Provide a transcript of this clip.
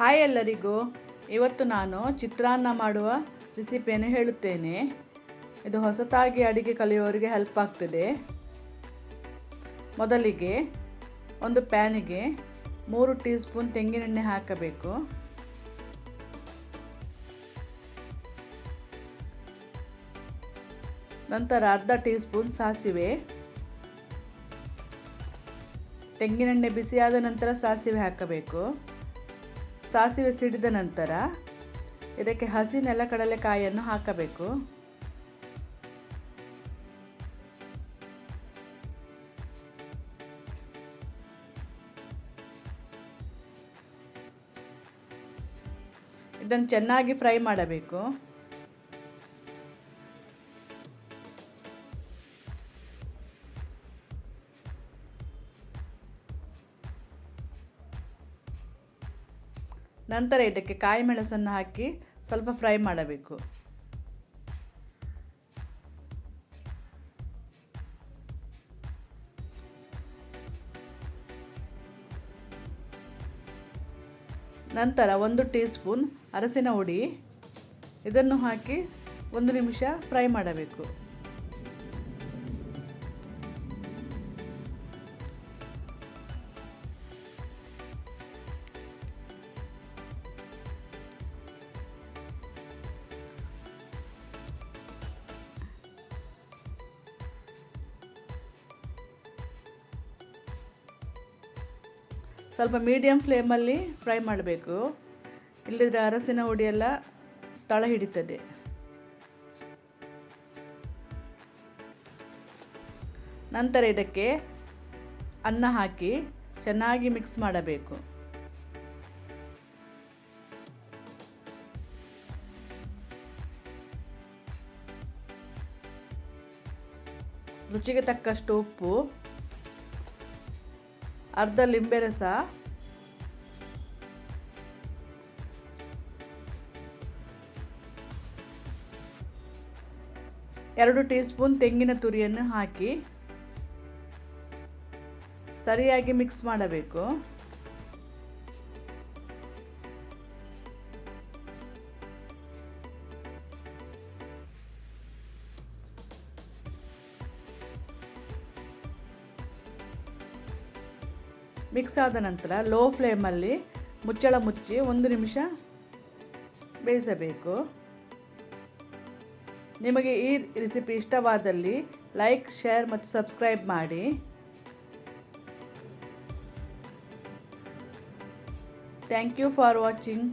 Hi ಎಲ್ಲರಿಗೂ. ಇವತ್ತು ನಾನು ಚಿತ್ರಾನ್ನ ಮಾಡುವ ರೆಸಿಪಿಯನ್ನು ಹೇಳುತ್ತೇನೆ. ಇದು ಹೊಸತಾಗಿ ಅಡಿಗೆ ಕಲಿಯುವವರಿಗೆ ಹೆಲ್ಪ್ ಆಗ್ತದೆ. ಮೊದಲಿಗೆ ಒಂದು ಪ್ಯಾನಿಗೆ ಮೂರು ಟೀ ಸ್ಪೂನ್ ತೆಂಗಿನೆಣ್ಣೆ ಹಾಕಬೇಕು. ನಂತರ ಅರ್ಧ ಟೀ ಸ್ಪೂನ್ ಸಾಸಿವೆ. ತೆಂಗಿನೆಣ್ಣೆ ಬಿಸಿಯಾದ ನಂತರ ಸಾಸಿವೆ ಹಾಕಬೇಕು. ಸಾಸಿವೆ ಸಿಡಿದ ನಂತರ ಇದಕ್ಕೆ ಹಸಿ ನೆಲಕಡಲೆಕಾಯಿಯನ್ನು ಹಾಕಬೇಕು. ಇದನ್ನು ಚೆನ್ನಾಗಿ ಫ್ರೈ ಮಾಡಬೇಕು. ನಂತರ ಇದಕ್ಕೆ ಕಾಯಿ ಮೆಣಸನ್ನು ಹಾಕಿ ಸ್ವಲ್ಪ ಫ್ರೈ ಮಾಡಬೇಕು. ನಂತರ ಒಂದು ಟೀ ಸ್ಪೂನ್ ಅರಸಿನ ಹುಡಿ. ಇದನ್ನು ಹಾಕಿ ಒಂದು ನಿಮಿಷ ಫ್ರೈ ಮಾಡಬೇಕು. ಸ್ವಲ್ಪ ಮೀಡಿಯಮ್ ಫ್ಲೇಮಲ್ಲಿ ಫ್ರೈ ಮಾಡಬೇಕು. ಇಲ್ಲದಿದ್ದರೆ ಅರಸಿನ ಹುಡಿಯೆಲ್ಲ ತಳ ಹಿಡಿತದೆ. ನಂತರ ಇದಕ್ಕೆ ಅನ್ನ ಹಾಕಿ ಚೆನ್ನಾಗಿ ಮಿಕ್ಸ್ ಮಾಡಬೇಕು. ರುಚಿಗೆ ತಕ್ಕಷ್ಟು ಉಪ್ಪು. ಅರ್ಧ ಲಿಂಬೆ ರಸ. ಎರಡು ಟೀ ಸ್ಪೂನ್ ತೆಂಗಿನ ತುರಿಯನ್ನು ಹಾಕಿ. ಸರಿಯಾಗಿ ಮಿಕ್ಸ್ ಮಾಡಬೇಕು. ಮಿಕ್ಸ್ ಆದ ನಂತರ ಲೋ ಫ್ಲೇಮಲ್ಲಿ ಮುಚ್ಚಳ ಮುಚ್ಚಿ ಒಂದು ನಿಮಿಷ ಬೇಯಿಸಬೇಕು. ನಿಮಗೆ ಈ ರೆಸಿಪಿ ಇಷ್ಟವಾದಲ್ಲಿ ಲೈಕ್, ಶೇರ್ ಮತ್ತು ಸಬ್ಸ್ಕ್ರೈಬ್ ಮಾಡಿ. Thank you for watching.